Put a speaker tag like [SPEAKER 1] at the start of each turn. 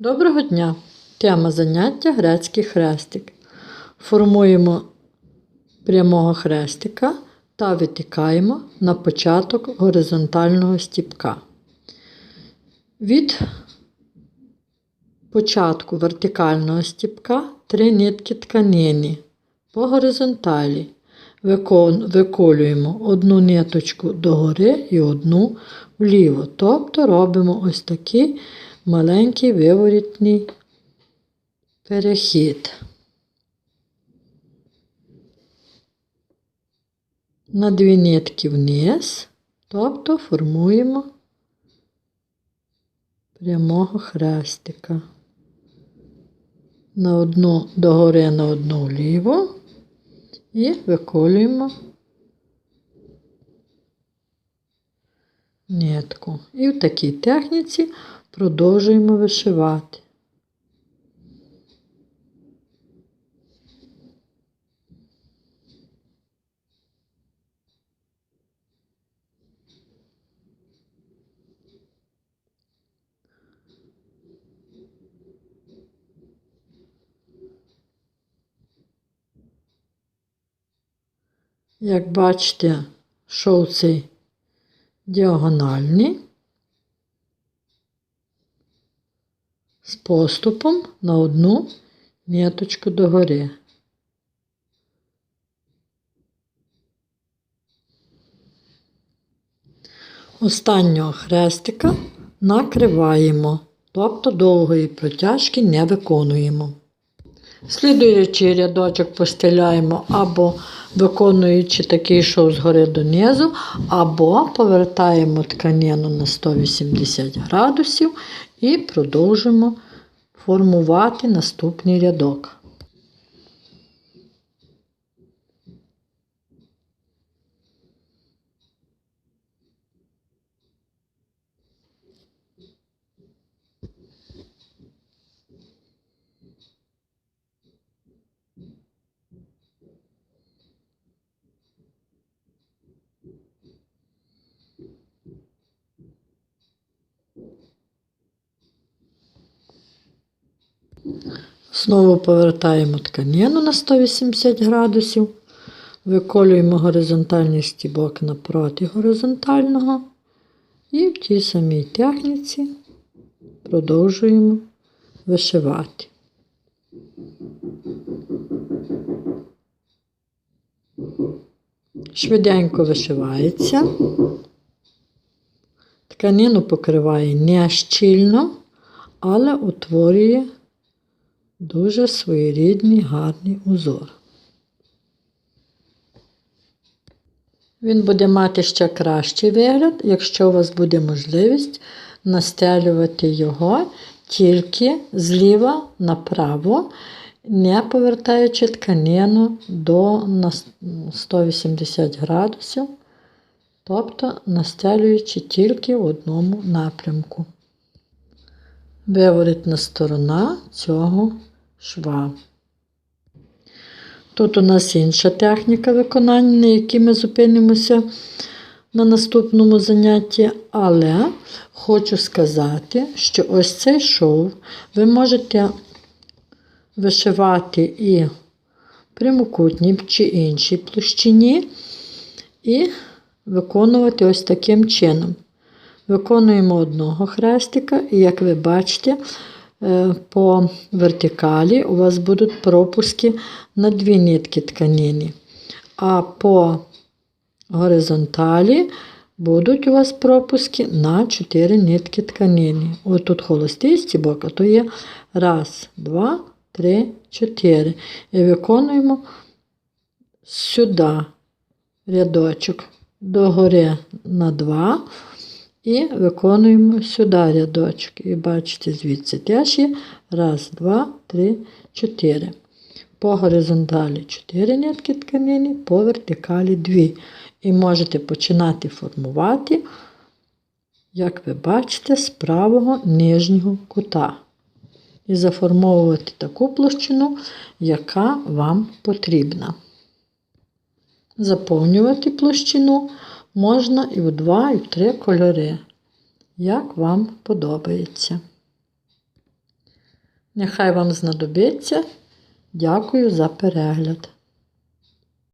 [SPEAKER 1] Доброго дня! Тема заняття грецький хрестик. Формуємо прямого хрестика та витикаємо на початок горизонтального стіпка. Від початку вертикального стіпка три нитки тканини по горизонталі. Виколюємо одну ниточку догори і одну вліво. Тобто робимо ось такий маленький виворітний перехід. На дві нитки вниз, тобто формуємо прямого хрестика. На одну догори, на одну вліво і виколюємо нитку. І в такій техніці продовжуємо вишивати. Як бачите, шов цей діагональний з поступом на одну ниточку догори. Останнього хрестика накриваємо, тобто довгої протяжки не виконуємо. Слідуючий рядочок постеляємо або виконуючи такий шов згори донизу, або повертаємо тканину на 180 градусів і продовжимо формувати наступний рядок. Знову повертаємо тканину на 180 градусів, виколюємо горизонтальний стібок напроти горизонтального і в тій самій техніці продовжуємо вишивати. Швиденько вишивається. Тканину покриває не щільно, але утворює Дуже своєрідний гарний узор. Він буде мати ще кращий вигляд, якщо у вас буде можливість настелювати його тільки зліва направо, не повертаючи тканину до 180 градусів, тобто настелюючи тільки в одному напрямку. Виворітна сторона цього шва. Тут у нас інша техніка виконання, на якій ми зупинимося на наступному занятті, але хочу сказати, що ось цей шов ви можете вишивати і прямокутній чи іншій площині, і виконувати ось таким чином. Виконуємо одного хрестика, і, як ви бачите, по вертикалі у вас будуть пропуски на дві нитки тканини, а по горизонталі будуть у вас пропуски на 4 нитки тканини. Ось тут холостий стібок, а то є раз, два, три, чотири. І виконуємо сюди рядочок догори на 2. І виконуємо сюди рядочок. І бачите, звідси теж є. Раз, два, три, чотири. По горизонталі 4 нитки тканини, по вертикалі 2. І можете починати формувати, як ви бачите, з правого нижнього кута. І заформовувати таку площину, яка вам потрібна. Заповнювати площину Можна і в два, і в три кольори, як вам подобається. Нехай вам знадобиться. Дякую за перегляд.